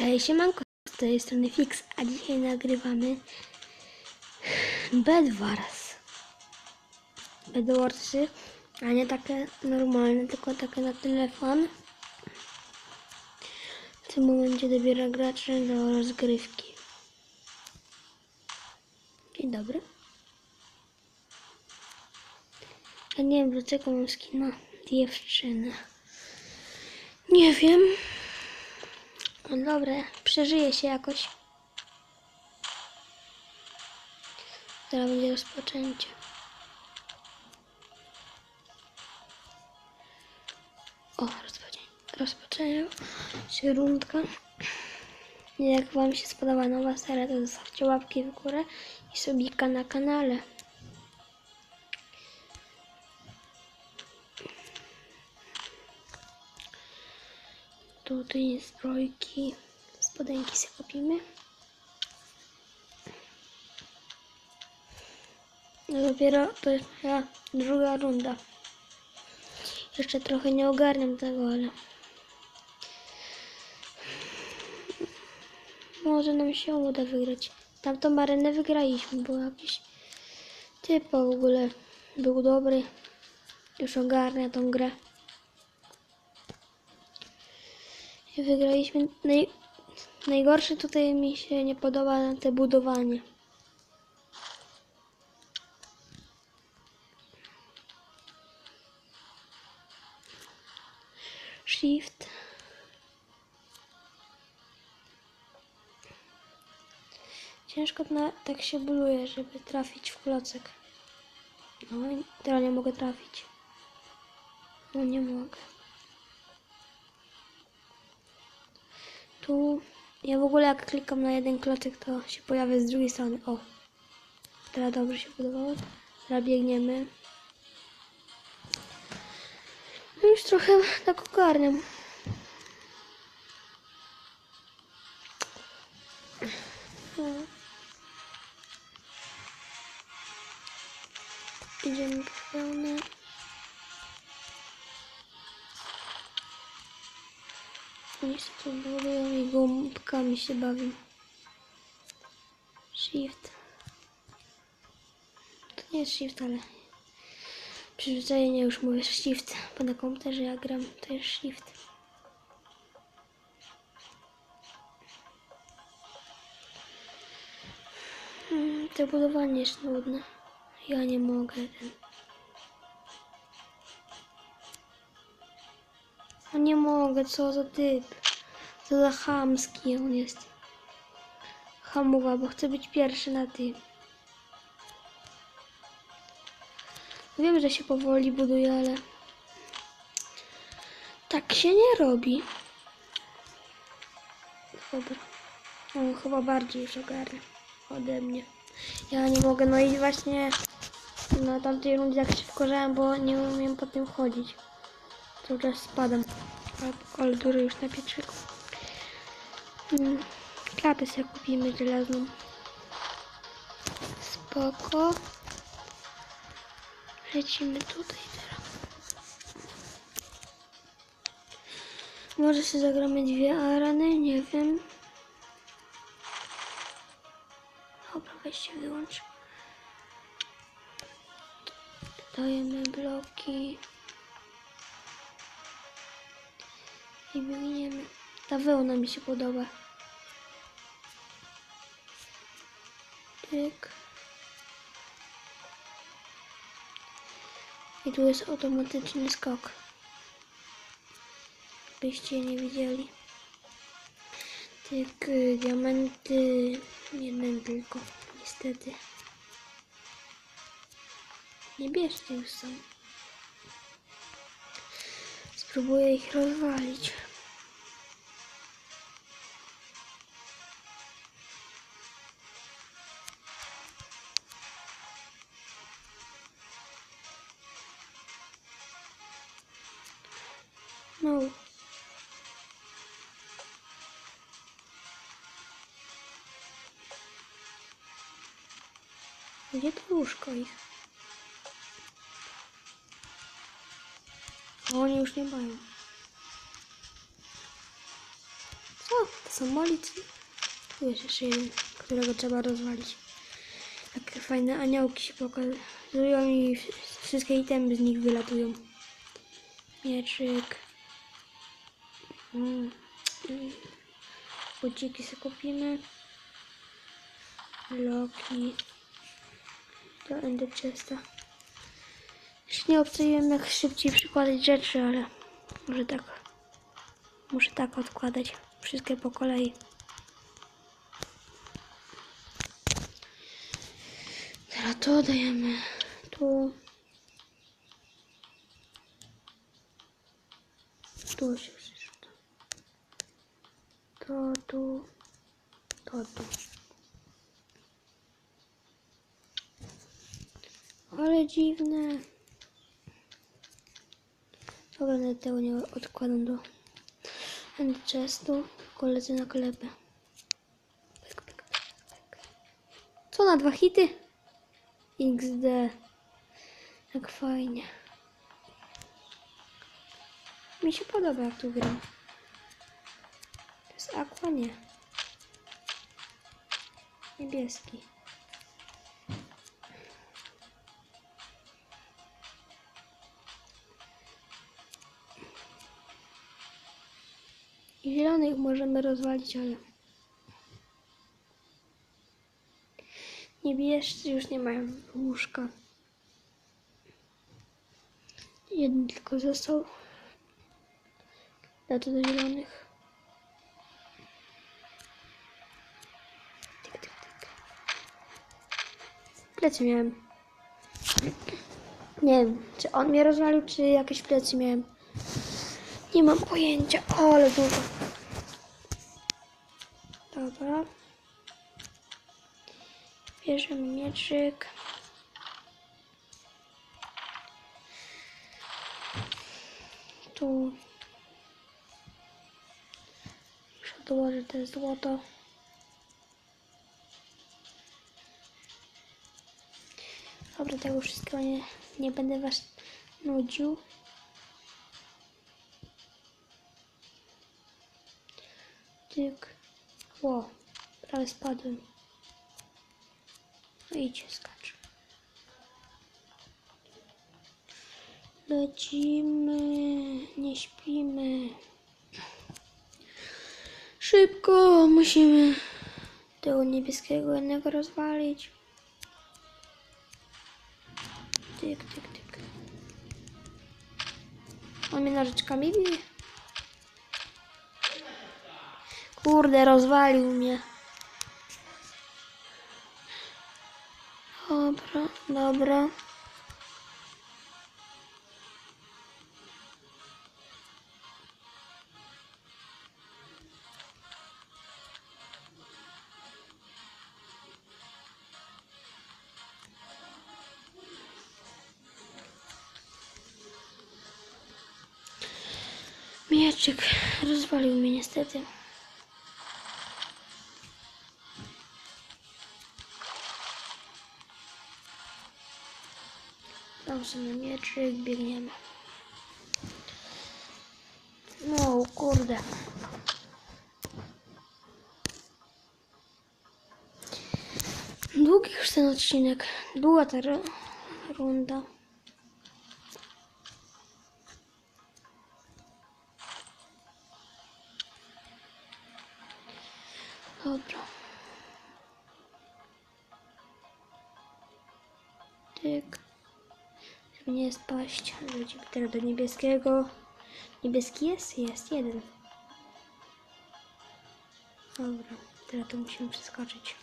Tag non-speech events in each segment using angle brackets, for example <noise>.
Hej, siemanko, z tej strony Fix, a dzisiaj nagrywamy Bedwars. Bedwarsy, a nie takie normalne, tylko takie na telefon. W tym momencie dobiera graczy do rozgrywki. Dzień dobry. Ja nie wiem, dlaczego mam skina dziewczyny. Nie wiem. No dobra, przeżyje się jakoś. Teraz będzie rozpoczęcie. O, rozpoczęcie. Rozpoczęło się rundka. Jak Wam się spodobała nowa seria, to zostawcie łapki w górę i subika na kanale. Tutaj zbrojki. Spodenki sobie kupimy. No dopiero to jest moja druga runda. Jeszcze trochę nie ogarniam tego, ale... Może nam się uda wygrać. Tamtą arenę wygraliśmy, bo jakiś typ w ogóle był dobry. Już ogarnia tą grę. Wygraliśmy. Naj... Najgorsze tutaj mi się nie podoba te budowanie. Shift. Ciężko na, tak się buluje, żeby trafić w klocek. No i teraz nie mogę trafić. No nie mogę. Tu ja w ogóle jak klikam na jeden klocek, to się pojawia z drugiej strony. O, teraz dobrze się budowało. Teraz biegniemy. No już trochę tak ogarniam. Idziemy po pełne. Niestety budują i gąbkami się bawią. Shift. To nie jest shift, ale przyzwyczajenie już mówię shift, bo na komputerze jak gram to jest shift. Hmm, to budowanie jest nudne. Ja nie mogę. Ten. Nie mogę, co za typ. Co za chamski on jest. Hamuwa, bo chcę być pierwszy na tym. Wiem, że się powoli buduje, ale tak się nie robi. Dobra. On chyba bardziej już ogarnia ode mnie. Ja nie mogę, no i właśnie na tamtej rundzie jak się wkurzałem, bo nie umiem po tym chodzić. Cały czas spadam. Dużo już na pietrzyku. Hmm. Klapę sobie kupimy żelazną. Spoko. Lecimy tutaj teraz. Może sobie zagramy dwie areny, nie wiem. Dobra, weź się wyłącz. Dajemy bloki. I biegniemy. Ta wełna mi się podoba. Tyk. I tu jest automatyczny skok. Byście nie widzieli. Tyk, y, diamenty. Jeden tylko, niestety. Nie bierzcie już są. Spróbuję ich rozwalić. To łóżko ich? O, oni już nie mają. Co? samolic. Tu jest jeszcze jeden, którego trzeba rozwalić. Takie fajne aniołki się pokazują i wsz- wszystkie itemy z nich wylatują. Mieczyk. Mm. Buciki sobie kupimy. Loki. Do Ender Chesta. Nie obstawiłem jak szybciej przykładać rzeczy, ale może tak. Muszę tak odkładać. Wszystkie po kolei. Teraz to dajemy tu. Tu się wszystko. To tu. To tu. Ale dziwne. Dobra, nawet tego nie odkładam do end chestu. Tylko lecę na klepę. Co na dwa hity? XD. Jak fajnie. Mi się podoba jak tu gram. To jest aqua, nie. Niebieski. Zielonych możemy rozwalić, ale niebiescy już nie mają łóżka. Jeden tylko został. Lecę do zielonych. Tyk, tyk, tyk. Plecy miałem. Nie wiem, czy on mnie rozwalił, czy jakieś plecy miałem. Nie mam pojęcia, ale dużo. Dobra. Bierzemy mieczyk. Tu. Muszę dołożyć to złoto. Dobra, tego wszystkiego nie, nie będę was nudził. Tyk. Ło, prawie spadłem. No idź, skacz. Lecimy, nie śpimy. Szybko, musimy tego niebieskiego jednego rozwalić. Tyk, tyk, tyk. On mnie nożyczkami bije. Kurde, rozwalił mnie. Dobra, dobra. Mieczyk rozwalił mnie niestety. Dam sobie mieczyk, biegniemy. No, kurde. Długi już ten odcinek. Długa ta ru- runda. Żeby nie spaść. Lecimy teraz do niebieskiego. Niebieski jest? Jest, jeden. Dobra, teraz to musimy przeskoczyć.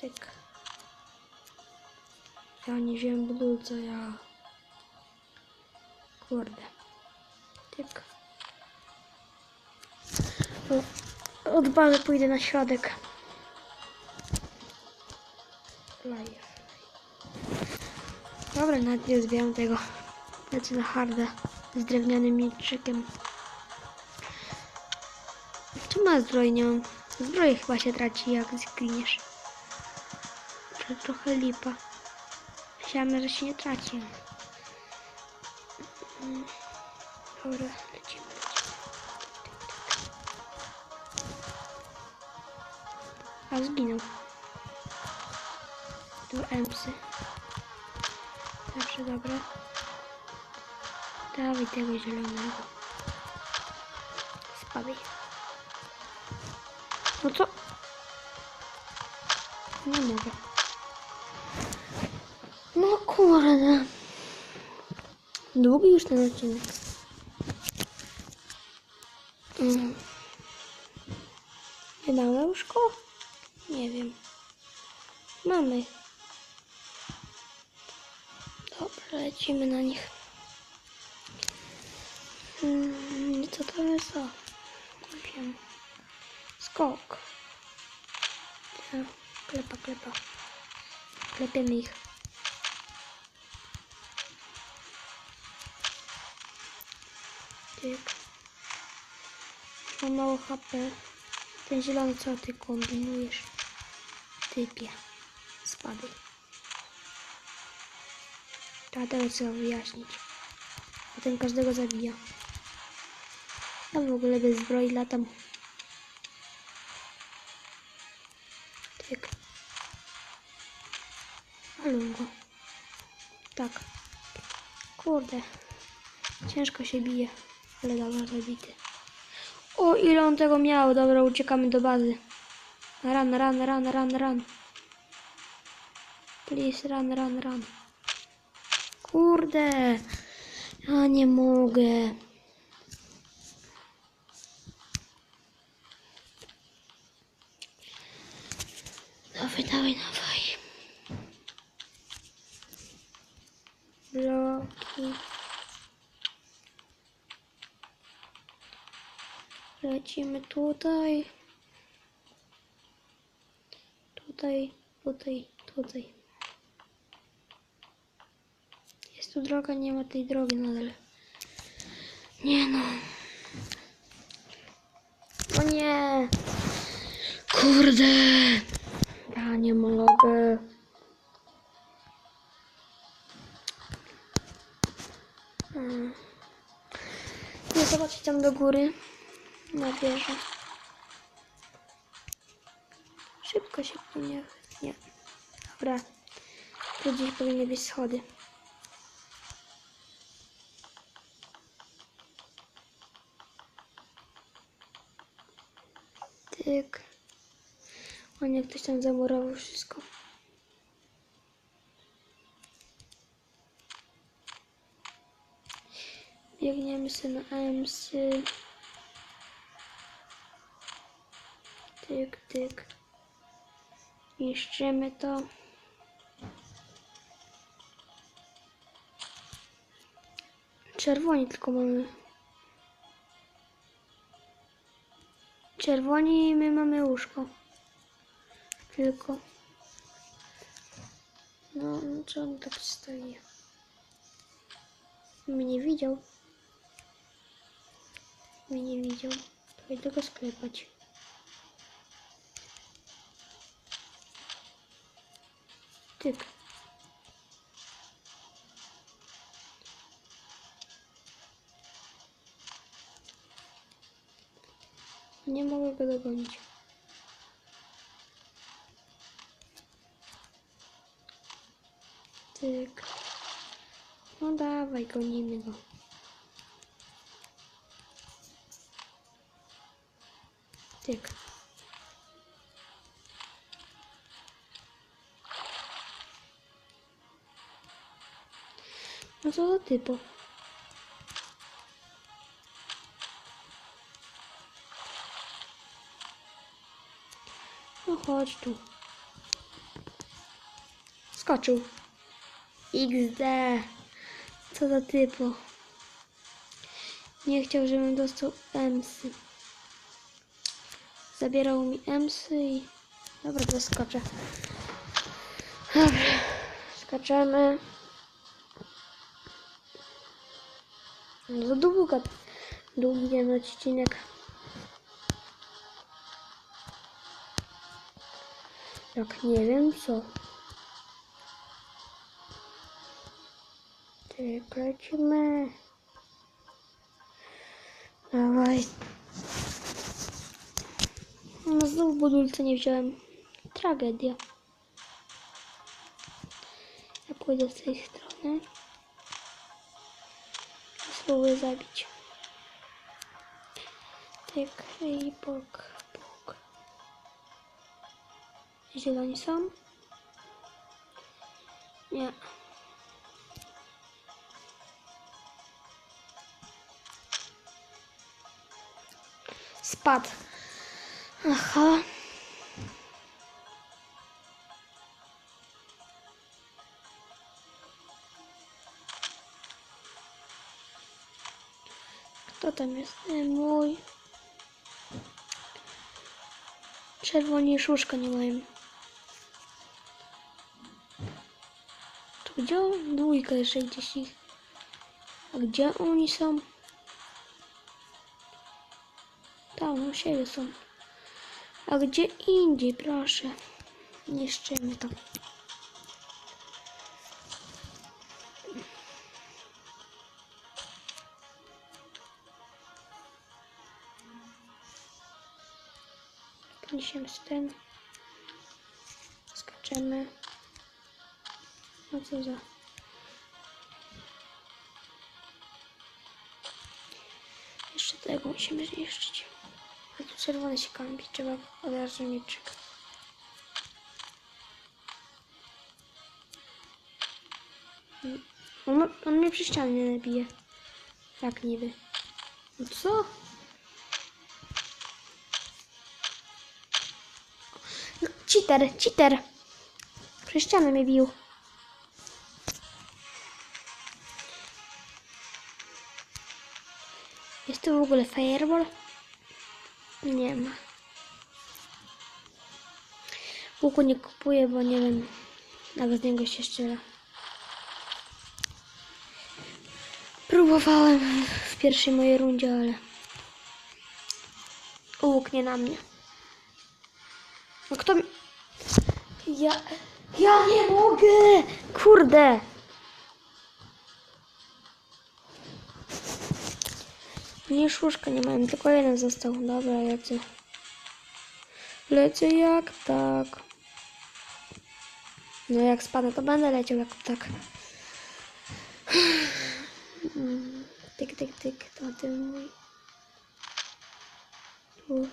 Tyk. Ja nie wziąłem budulca, ja... Kurde. Tyk. Od bazy pójdę na środek. Dobra, nawet nie zbieram tego. Lecę na hardę z drewnianym mieczykiem. Czy ma zbroj? Nie. Zbroję chyba się traci, jak zginiesz. To trochę lipa. Myślałem, że się nie traci. Mm. Dobra, lecimy. A zginął. Do Empsy. Zawsze dobre. Dawaj tego zielonego. Spadaj. No co? Nie mogę. No kurde. Długi już ten odcinek. Mm. Nie mamy łóżko? Nie wiem. Mamy. Lecimy na nich. Mm, co to jest? O, wiem. Skok. Ja, Klepa, klepa. Klepiemy ich. Tyk. Mam mało HP. Ten zielony, co ty kombinujesz? Typie. Spadaj. Trzeba teraz trzeba wyjaśnić. Potem każdego zabija. Ja w ogóle bez zbroi latam. Tyk. Walą go. Tak. Kurde. Ciężko się bije. Ale dobra, zabity. O, ile on tego miał. Dobra, uciekamy do bazy. Run, run, run, run, run. Please, run, run, run. Kurde. Ja nie mogę. Dawaj, dawaj, dawaj. Bloki. Lecimy tutaj. Tutaj, tutaj, tutaj. Jest droga, nie ma tej drogi nadal. Nie no. O nie. Kurde. Ja nie mogę. Mm. Nie zobaczyć tam do góry. Na wieżę. Szybko, szybko, nie. Nie. Dobra. Tu gdzieś powinny być schody. Tyk. O nie, ktoś tam zamurował wszystko. Biegniemy sobie na AMSy. Tyk, tyk. Niszczymy to. Czerwoni tylko mamy. Czerwoni i my mamy łóżko. Tylko. No, co on tak stoi? Mnie widział. Mnie nie widział. To idę go sklepać. Tyk. Nie mogę go dogonić. Tyk. No dawaj, gonimy go. Tyk. No za typo? Chodź tu. Skoczył. XD. Co za typo. Nie chciał, żebym dostał emsy. Zabierał mi emsy i... Dobra, zaskoczę. Dobra. Skaczemy. No to długa, długi ten odcinek. Jak nie wiem co. Tak, lecimy. Dawaj. No znowu budulce nie wziąłem. tragedia. Ja pójdę z tej strony. Spróbuję zabić. Tyk i bok. Zieloni są? Nie. Spadł. Aha. Kto tam jest? E, Mój. Czerwoni już nie mają. Gdzie? Dwójka jeszcze gdzieś ich. A gdzie oni są? Tam u siebie są. A gdzie indziej, proszę. Niszczymy to. Podniesiemy z tym. Skaczemy. No co za... Jeszcze tego musimy zniszczyć. A tu czerwony się kampi, trzeba od razu mieczyk. Mm, On, on mnie przy ścianie nie nabije. Jak niby. No co? No, cheater, cheater. Przy ścianę mnie bił. Ogóle fireball? Nie ma. Łuku nie kupuję, bo nie wiem. Nawet z niego się strzela. Próbowałem w pierwszej mojej rundzie, ale łuk nie na mnie. No kto mi... Ja... Ja nie mogę! Kurde! Mnie już łóżka nie mają, tylko jeden został. Dobra, lecę. Lecę jak tak. No jak spadnę, to będę leciał jak tak. <sighs> Tyk, tyk, tyk, to ten mój. Tu,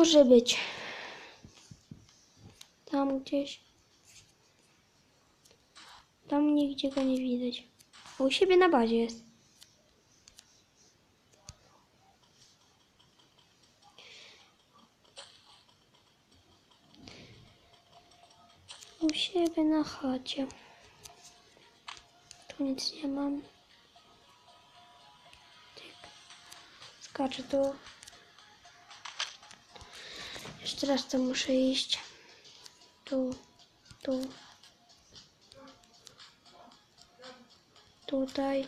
może być? Tam gdzieś. Tam nigdzie go nie widać. U siebie na bazie jest. U siebie na chacie. Tu nic nie mam. Tyk. Skaczę tu. Jeszcze raz to muszę iść. Tu, tu. Tutaj.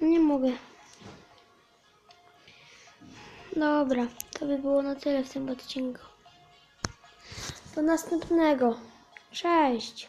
Nie mogę. Dobra, to by było na tyle w tym odcinku. Do następnego. Cześć.